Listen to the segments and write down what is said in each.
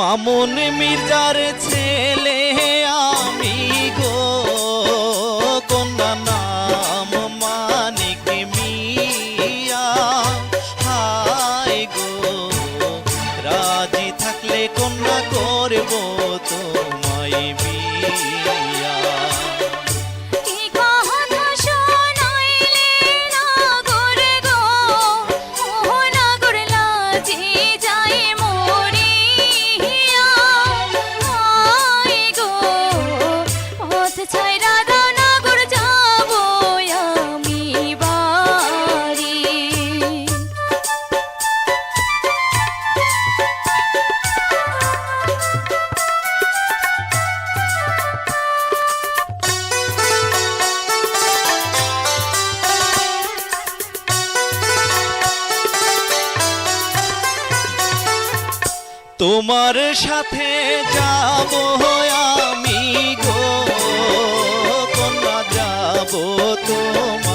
মামুন মির্জার ছেলে, আমি গো। কন্যা নাম মানিক মিয়া। হাই গো, রাজি থাকলে কন্যা করব তোমায় মি তোমার সাথে যাব আমি গো কন্যা যাব তোমার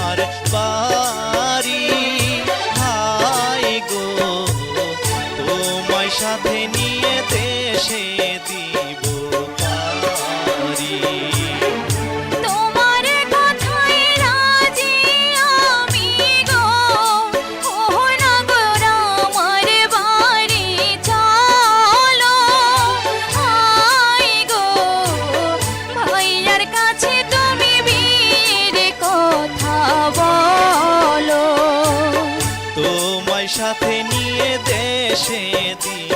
সেদিন